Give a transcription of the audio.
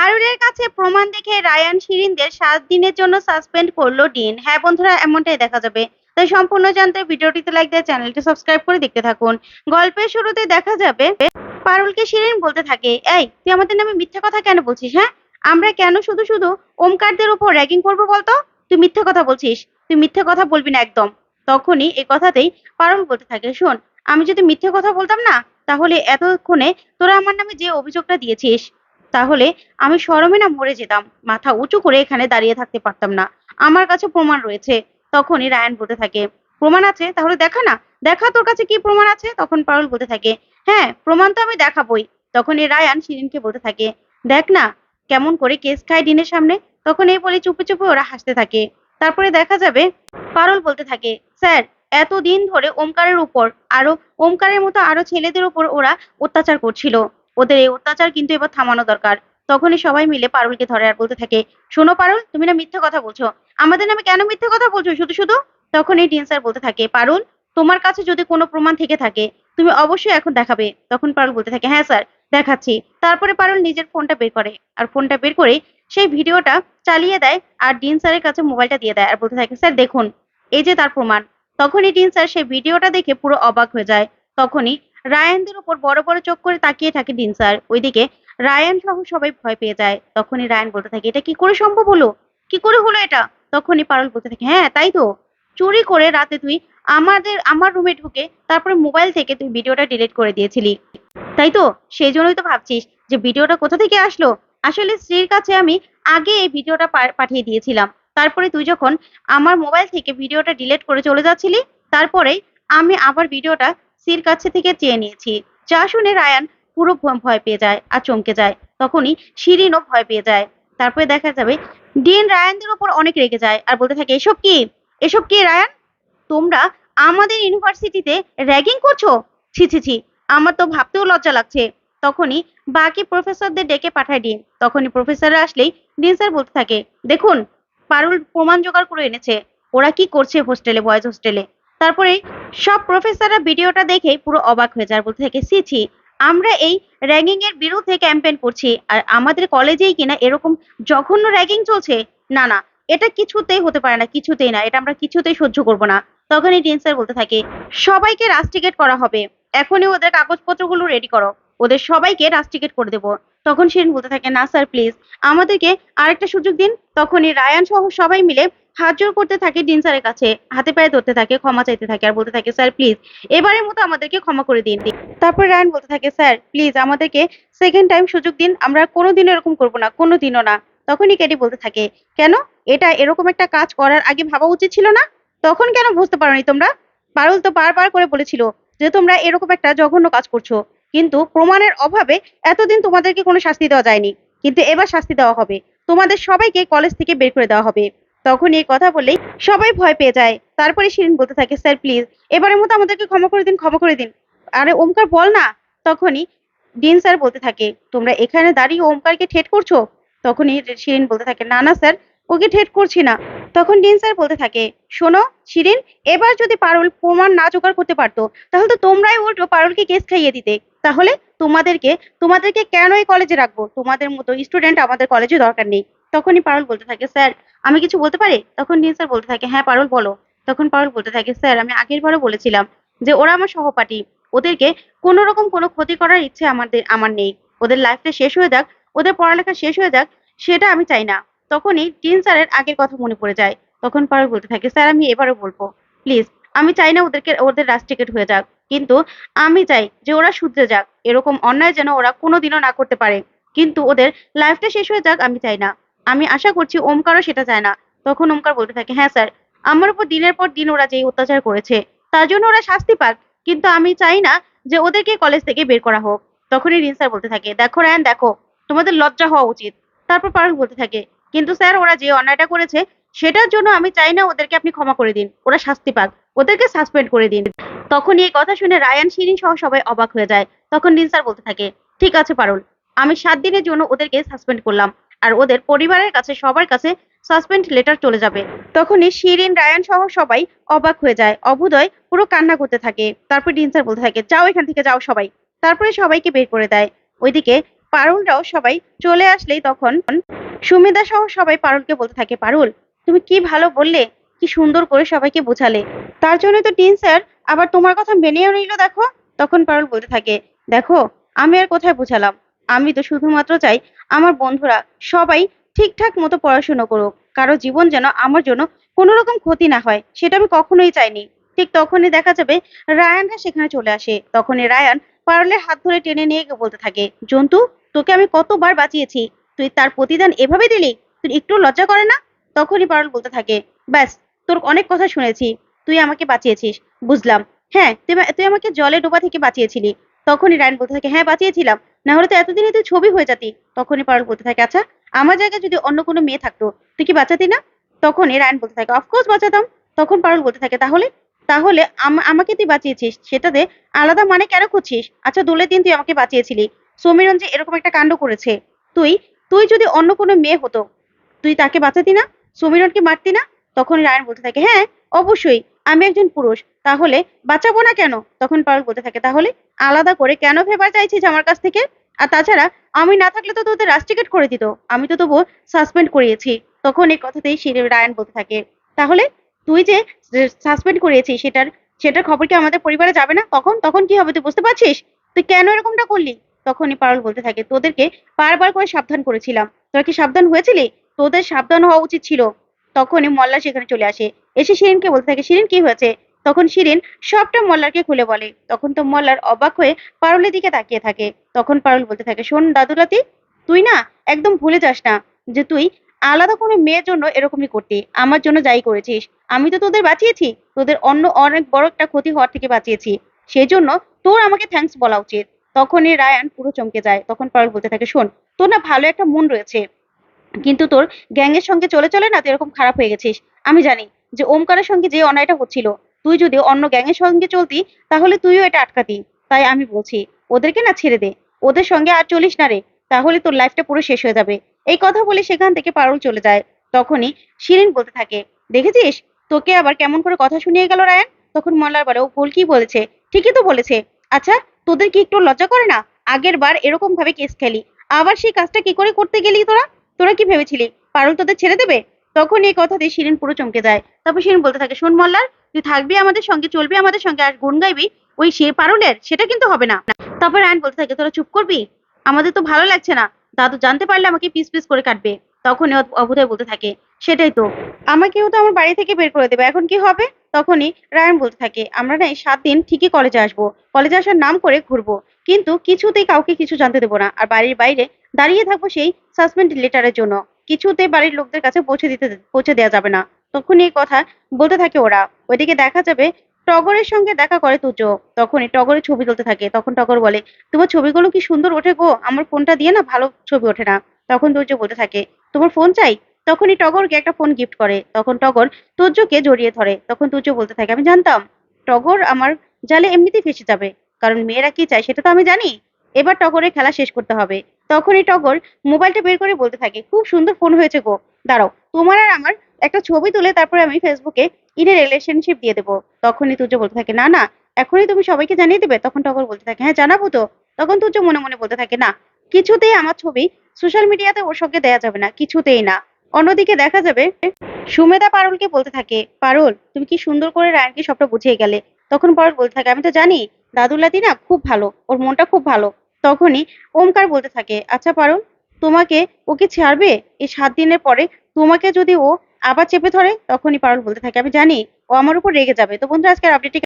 পারুলের কাছে প্রমাণ দেখে রায়ান শিরিনদের সাত দিনের জন্য সাসপেন্ড করল ডিন। হ্যাঁ বন্ধুরা, এমনটাই দেখা যাবে। তাই সম্পূর্ণ জানতে ভিডিওটিতে লাইক দিয়ে চ্যানেলটি সাবস্ক্রাইব করে দেখতে থাকুন। গল্পের শুরুতে দেখা যাবে, পারুলকে শিরিন বলতে থাকে, এই, তুই আমাদের নামে মিথ্যা কথা কেন বলছিস হ্যাঁ? আমরা কেন শুধু শুধু ওমকারদের উপর র্যাগিং করব বলতো? তুই মিথ্যা কথা বলছিস, তুই মিথ্যা কথা বলবি না একদম। তখনই এই কথাতেই পারুল বলতে থাকে, শোন, আমি যদি মিথ্যে কথা বলতাম না, তাহলে এতক্ষণে তোরা আমার নামে যে অভিযোগটা দিয়েছিস তাহলে আমি শরমে না মরে যেতাম। মাথা উঁচু করে এখানে দাঁড়িয়ে থাকতে পারতাম না। আমার কাছে প্রমাণ রয়েছে। তখনই রায়ান বলতে থাকে, প্রমাণ আছে? তাহলে দেখা না। দেখা তোর কাছে কি প্রমাণ আছে? তখন পারুল বলতে থাকে হ্যাঁ প্রমাণ তো আমি দেখাবই। তখনই রায়ান শিরিনকে বলতে থাকে, দেখ না, কেমন করে কেস খায় দিনের সামনে? তখন এই বলে চুপে চুপে ওরা হাসতে থাকে। তারপরে দেখা যাবে, পারুল বলতে থাকে, স্যার, এতদিন ধরে ওমকারের উপর আরও, ওমকারের মতো আরও ছেলেদের উপর ওরা অত্যাচার করছিল। ওদের এই অত্যাচার কিন্তু এবার থামানো দরকার। তখনই সবাই মিলে পারুলকে ধরে আর বলতে থাকে, শোনো পারুল, তুমি না মিথ্যে কথা বলছো। আমাদের নামে কেন মিথ্যে কথা বলছো? শুধু শুধু? তখন এই ডিন স্যার বলতে থাকে, পারুল, তোমার কাছে যদি কোনো প্রমাণ থেকে থাকে, তুমি অবশ্যই এখন দেখাবে। তখন পারুল বলতে থাকে হ্যাঁ স্যার, দেখাচ্ছি। তারপরে পারুল নিজের ফোনটা বের করে আর ফোনটা বের করে সেই ভিডিওটা চালিয়ে দেয় আর ডিন স্যারের কাছে মোবাইলটা দিয়ে দেয় আর বলতে থাকে, স্যার, দেখুন, এই যে তার প্রমাণ। তখনই ডিন স্যার সেই ভিডিওটা দেখে পুরো অবাক হয়ে যায়। তখনই রায়ানদের উপর বড় বড় চোখ করে তাকিয়ে থাকে ডিন স্যার। ওইদিকে রায়ান সহ সবাই ভয় পেয়ে যায়। তখনই রায়ান বলতে থাকে, এটা কি করে সম্ভব হলো? কি করে হলো এটা? তখনই পারল বলতে থাকে হ্যাঁ তাই তো। চুরি করে রাতে তুই আমাদের, আমার রুমে ঢুকে তারপরে মোবাইল থেকে তুই ভিডিওটা ডিলিট করে দিয়েছিলি। তাই তো? সেই জন্যই তো ভাবছিস যে ভিডিওটা কোথা থেকে আসলো? আসলে স্ত্রীর কাছে আমি আগে এই ভিডিওটা পাঠিয়ে দিয়েছিলাম। তারপরে তুই যখন আমার মোবাইল থেকে ভিডিওটা ডিলিট করে চলে যাচ্ছিলি, তারপরেই আমি আবার ভিডিওটা স্ত্রীর কাছে থেকে চেয়ে নিয়েছি। যা শুনে রায়ান পুরো ভয় পেয়ে যায় আর চমকে যায়। তখনই শিরিনও ভয় পেয়ে যায়। তারপরে দেখা যাবে ডিন রায়ানদের উপর অনেক রেগে যায় আর বলতে থাকে, এসব কি? এসব কি রায়ান? তোমরা আমাদের ইউনিভার্সিটিতে র্যাগিং করছ? ছি ছি ছি, আমার তো ভাবতেও লজ্জা লাগছে। তখনই বাকি প্রফেসরদের ডেকে পাঠায় ডিন। তখনই প্রফেসররা আসলেই ডিন স্যার বলতে থাকে, দেখুন, পারুল প্রমাণ জোগাড় করে এনেছে। ওরা কি করছে হোস্টেলে, বয়েজ হোস্টেলে? তারপরে সব প্রফেসররা ভিডিওটা দেখে পুরো অবাক হয়ে যায় বলতে থাকে, ছি আমরা এই র্যাগিং এর বিরুদ্ধে ক্যাম্পেইন করছি আর আমাদের কলেজেই কিনা এরকম জঘন্য র্যাগিং চলছে? না না, এটা কিছুতেই হতে পারে না, কিছুতেই না, এটা আমরা কিছুতেই সহ্য করব না। তখনই ডিন স্যার বলতে থাকে, সবাইকে রাস্টিকেট করা হবে, এখনই ওদের কাগজপত্রগুলো রেডি করো, ওদের সবাইকে রাস্টিকেট করে দেবো। তখন শিরিন বলতে থাকে, না, স্যার প্লিজ আমাদেরকে আরেকটা সুযোগ দিন। তখনই রায়ান সহ সবাই মিলে হাত জোর করতে থাকে ডিন স্যারের কাছে, হাতে পায়ে ধরতে থাকে, ক্ষমা চাইতে থাকে আর বলতে থাকে, স্যার প্লিজ এবারের মতো আমাদেরকে ক্ষমা করে দিন। তারপর রায়ান বলতে থাকে, স্যার প্লিজ আমাদেরকে সেকেন্ড টাইম সুযোগ দিন, আমরা কোনোদিন এরকম করব না, কোনোদিনও না। তখনই কেটি বলতে থাকে, কেন? এটা এরকম একটা কাজ করার আগে ভাবা উচিত ছিল না? তখন কেন বুঝতে পারোনি তোমরা? পারুল তো বারবার করে বলেছিল যে, তোমরা এরকম একটা জঘন্য কাজ করছ, কিন্তু প্রমাণের অভাবে এতদিন তোমাদেরকে কোনো শাস্তি দেওয়া যায়নি, কিন্তু এবার শাস্তি দেওয়া হবে। তোমাদের সবাইকে কলেজ থেকে বের করে দেওয়া হবে। তখন এই কথা বলেই সবাই ভয় পেয়ে যায়। তারপরে শিরিন বলতে থাকে, স্যার প্লিজ এবারের মতো আমাদেরকে ক্ষমা করে দিন, ক্ষমা করে দিন। আরে, ওমকার বল না। তখনই ডিন স্যার বলতে থাকে, তোমরা এখানে দাঁড়িয়ে ওমকারকে ঠেট করছ? তখনই শিরিন বলতে থাকে, না না, স্যার, ওকে ঠেট করছি না। তখন ডিন স্যার বলতে থাকে, শোনো, শিরিন, এবার যদি পারুল প্রমাণ না জোগাড় করতে পারতো, তাহলে তো তোমরাই উল্টো পারুলকে কেস খাইয়ে দিতে। তাহলে তোমাদেরকে তোমাদেরকে কেন এই কলেজে রাখব? তোমাদের মতো স্টুডেন্ট আমাদের কলেজে দরকার নেই। তখনই পারুল বলতে থাকে, স্যার, আমি কিছু বলতে পারি? তখন ডিন স্যার বলতে থাকে হ্যাঁ পারুল, বলো। তখন পারুল বলতে থাকে, স্যার, আমি আগের বারও বলেছিলাম যে ওরা আমার সহপাঠী। ওদেরকে কোনো রকম কোনো ক্ষতি করার ইচ্ছে আমাদের, আমার নেই। ওদের লাইফটা শেষ হয়ে যাক, ওদের পড়ালেখা শেষ হয়ে যাক, সেটা আমি চাই না। তখনই টিন স্যারের আগের কথা মনে পড়ে যায়। তখন পারুল বলতে থাকে, স্যার, আমি এবারও বলব। প্লিজ, আমি চাই না ওদেরকে, ওদের রাস্টিকেট হয়ে যাক। কিন্তু আমি চাই যে ওরা শুধরে যাক। এরকম অন্যায় যেন ওরা কোনোদিনও না করতে পারে। কিন্তু ওদের লাইফটা শেষ হয়ে যাক, আমি চাই না। আমি আশা করছি ওমকারও সেটা চায় না। তখন ওমকার বলতে থাকে হ্যাঁ স্যার, আমার উপর দিনের পর দিন ওরা যেই অত্যাচার করেছে, তার জন্য ওরা শাস্তি পাক। কিন্তু আমি চাই না যে ওদেরকে কলেজ থেকে বের করা হোক। তখনই রিন স্যার বলতে থাকে, দেখো রায়ন, দেখো, তোমাদের লজ্জা হওয়া উচিত। তারপর পারুল বলতে থাকে, কিন্তু স্যার, ওরা যে অন্যায়টা করেছে, সেটার জন্য আমি চাই না ওদেরকে আপনি ক্ষমা করে দিন। ওরা শাস্তি পাক। ওদেরকে সাসপেন্ড করে দিন। তখন এই কথা শুনে রায়ান, শিরিন সহ সবাই অবাক হয়ে যায়। তখন রিন স্যার বলতে থাকে, ঠিক আছে পারুল, আমি সাত দিনের জন্য ওদেরকে সাসপেন্ড করলাম। আর ওদের পরিবারের কাছে, সবার কাছে সাসপেন্ড লেটার চলে যাবে। তখনই শিরিন, রায়ান সহ সবাই অবাক হয়ে যায়। অবুদয় পুরো কান্না করতে থাকে। তারপর ডিন স্যার বলতে থাকে, যাও এখান থেকে, যাও সবাই। তারপরে সবাইকে বের করে দেয়। ওইদিকে পারুলরাও সবাই চলে আসলেই তখন সুমিদা সহ সবাই পারুলকে বলতে থাকে, পারুল, তুমি কি ভালো বললে? কি সুন্দর করে সবাইকে বোঝালে। তার জন্য তো টিন স্যার আবার তোমার কথা মেনেও নিল, দেখো। তখন পারুল বলতে থাকে, দেখো, আমি আর কোথায় বোঝালাম? আমি তো শুধুমাত্র চাই আমার বন্ধুরা সবাই ঠিকঠাক মতো পড়াশুনো করুক। কারও জীবন যেন আমার জন্য কোনো রকম ক্ষতি না হয়, সেটা আমি কখনোই চাইনি। ঠিক তখনই দেখা যাবে রায়ানরা সেখানে চলে আসে। তখনই রায়ান পারুলের হাত ধরে টেনে নিয়ে গিয়ে বলতে থাকে, জন্তু, তোকে আমি কতবার বাঁচিয়েছি? তুই তার প্রতিদান এভাবে দিলি? তুই একটু লজ্জা করে না? তখনই পারুল বলতে থাকে, ব্যাস, তোর অনেক কথা শুনেছি। তুই আমাকে বাঁচিয়েছিস, বুঝলাম। হ্যাঁ তুই আমাকে জলে ডোবা থেকে বাঁচিয়েছিলি। তখনই রায়ন বলতে থাকে হ্যাঁ বাঁচিয়েছিলাম। না হলে তো এতদিনে তুই ছবি হয়ে যাতি। তখনই পারুল বলতে থাকে আচ্ছা আমার জায়গায় যদি অন্য কোনো মেয়ে থাকতো, তুই কি বাঁচাতি না? তখনই রায়ন বলতে থাকে অফকোর্স বাঁচাতাম। তখন পারুল বলতে থাকে, তাহলে তাহলে আমাকে তুই বাঁচিয়েছিস সেটাতে আলাদা মানে কেন খুঁজছিস? আচ্ছা দোলের দিন তুই আমাকে বাঁচিয়েছিলি। সমীরণ যে এরকম একটা কাণ্ড করেছে। তুই তুই যদি অন্য কোনো মেয়ে হতো, তুই তাকে বাঁচাতি না? সমীরণকে মারতি না? তখন রায়ন বলতে থাকে হ্যাঁ অবশ্যই, আমি একজন পুরুষ। তাহলে বাঁচাবো না কেন? তখন পারুল বলতে থাকে, তাহলে আলাদা করে কেন ফেভার চাইছিস আমার কাছ থেকে? আর তাছাড়া, আমি না থাকলে তো তোদের রাস্টিকেট করে দিত। আমি তো তবু সাসপেন্ড করিয়েছি। তখন এই কথাতেই শিরে রায়ন বলতে থাকে। তাহলে তুই যে সাসপেন্ড করিয়েছিস সেটার সেটার খবর কি আমাদের পরিবারে যাবে না? তখন তখন কি হবে তুই বুঝতে পারছিস? তুই কেন এরকমটা করলি? তখনই পারল বলতে থাকে, তোদেরকে বারবার করে সাবধান করেছিলাম। তোরা কি সাবধান হয়েছিলি? তোদের সাবধান হওয়া উচিত ছিল। তখনই মল্লা সেখানে চলে আসে। এসে শিরিনকে বলতে থাকে, শিরিন, কি হয়েছে? তখন শিরিন সবটা মল্লারকে খুলে বলে। তখন তো মল্লার অবাক হয়ে পারুলের দিকে তাকিয়ে থাকে। তখন পারুল বলতে থাকে, শোন দাদুরাতি তুই না একদম ভুলে যাস না যে তুই আলাদা কোনো মেয়ের জন্য এরকমই করতি। আমার জন্য যাই করেছিস। আমি তো তোদের বাঁচিয়েছি। তোদের অন্য অনেক বড় একটা ক্ষতি হওয়ার থেকে বাঁচিয়েছি। সেই জন্য তোর আমাকে থ্যাঙ্কস বলা উচিত। তখন তখনই রায়ান পুরো চমকে যায়। তখন পারুল বলতে থাকে, শোন, তোর না ভালো একটা মন রয়েছে। কিন্তু তোর গ্যাংয়ের সঙ্গে চলে চলে না তুই এরকম খারাপ হয়ে গেছিস? আমি জানি যে ওমকারের সঙ্গে যে অন্যায়টা হচ্ছিল তুই যদি অন্য গ্যাংয়ের সঙ্গে চলতি, তাহলে তুইও এটা আটকাতি। তাই আমি বলছি, ওদেরকে না ছেড়ে দে। ওদের সঙ্গে আর চলিস না রে। তাহলে তোর লাইফটা পুরো শেষ হয়ে যাবে। এই কথা বলে সেখান থেকে পারুল চলে যায়। তখনই শিরিন বলতে থাকে, দেখেছিস? তোকে আবার কেমন করে কথা শুনিয়ে গেল রায়ান? তখন মল্লার বলে ও ভুল কি বলেছে? ঠিকই তো বলেছে। আচ্ছা তোদের কি একটু লজ্জা করে না? আগের বার এরকম ভাবে কেস খেলি। আবার সেই কাজটা কি করে করতে গেলি তোরা? তোরা কি ভেবেছিলি? পারুল তোদের ছেড়ে দেবে? তখন এই কথাতে শিরিন পুরো চমকে যায়। তারপর শিরিন বলতে থাকে, শোন মল্লার তুই থাকবি আমাদের সঙ্গে, চলবি আমাদের সঙ্গে আর গুণ গাইবি, ওই সে পারুলের, সেটা কিন্তু হবে না। তারপর রায়ন বলতে থাকে, তোরা চুপ করবি? আমাদের তো ভালো লাগছে না। দাদু জানতে পারলে আমাকে পিস পিস করে কাটবে। তখনই অ- অভুদয় বলতে থাকে, সেটাই তো। আমাকেও তো আমার বাড়ি থেকে বের করে দেবে। এখন কি হবে? তখনই রায়ন বলতে থাকে, আমরা না এই সাত দিন ঠিকই কলেজে আসব। কলেজে আসার নাম করে ঘুরবো। কিন্তু কিছুতেই কাউকে কিছু জানতে দেবো না। আর বাড়ির বাইরে দাঁড়িয়ে থাকব সেই সাসপেন্ড লেটারের জন্য। কিছুতে বাড়ির লোকদের কাছে পৌঁছে দিতে পৌঁছে দেওয়া যাবে না। তখন এই কথা বলতে থাকে ওরা। ওইদিকে দেখা যাবে টগরের সঙ্গে দেখা করে তুজো। তখনই টগরের ছবি তুলতে থাকে। তখন টগর বলে, তোমার ছবিগুলো কি সুন্দর ওঠে গো? আমার ফোনটা দিয়ে না ভালো ছবি ওঠে না। তখন তুর্য বলতে থাকে, তোমার ফোন চাই? তখনই টগরকে একটা ফোন গিফট করে। তখন টগর তুর্যকে জড়িয়ে ধরে। তখন তুর্য বলতে থাকে, আমি জানতাম, টগর আমার জালে এমনিতেই ফেসে যাবে। কারণ মেয়েরা কি চায় সেটা তো আমি জানি। এবার টগরের খেলা শেষ করতে হবে। তখনই টগর মোবাইলটা বের করে বলতে থাকে, খুব সুন্দর ফোন হয়েছে গো। দাঁড়াও, তোমার আর আমার একটা ছবি তুলে তারপরে আমি ফেসবুকে ইনে রিলেশনশিপ দিয়ে দেবো। তখনই তুর্য বলতে থাকে, না না, এখনই তুমি সবাইকে জানিয়ে দেবে। তখন টগর বলতে থাকে হ্যাঁ জানাব তো। তখন তুর্য মনে মনে বলতে থাকে, না, কিছুতেই আমার ছবি সোশ্যাল মিডিয়াতে ওর সঙ্গে দেয়া যাবে না, কিছুতেই না। অন্যদিকে দেখা যাবে, সুমেধা পারুলকে বলতে থাকে, পারুল, তুমি কি সুন্দর করে রায়নকে সবটা বুঝিয়ে গেলে? তখন পারুল বলতে থাকে, আমি তো জানি দাদুলাতি না খুব ভালো, ওর মনটা খুব ভালো। তখনই ওমকার বলতে থাকে আচ্ছা পারুল, তোমাকে ওকে ছাড়বে? এই সাত দিনের পরে তোমাকে যদি ও আবার চেপে ধরে তখনই পারুল বলতে থাকে, আমি জানি, ও আমার উপর রেগে যাবে। তো বন্ধুরা, আজকের আপডেটটি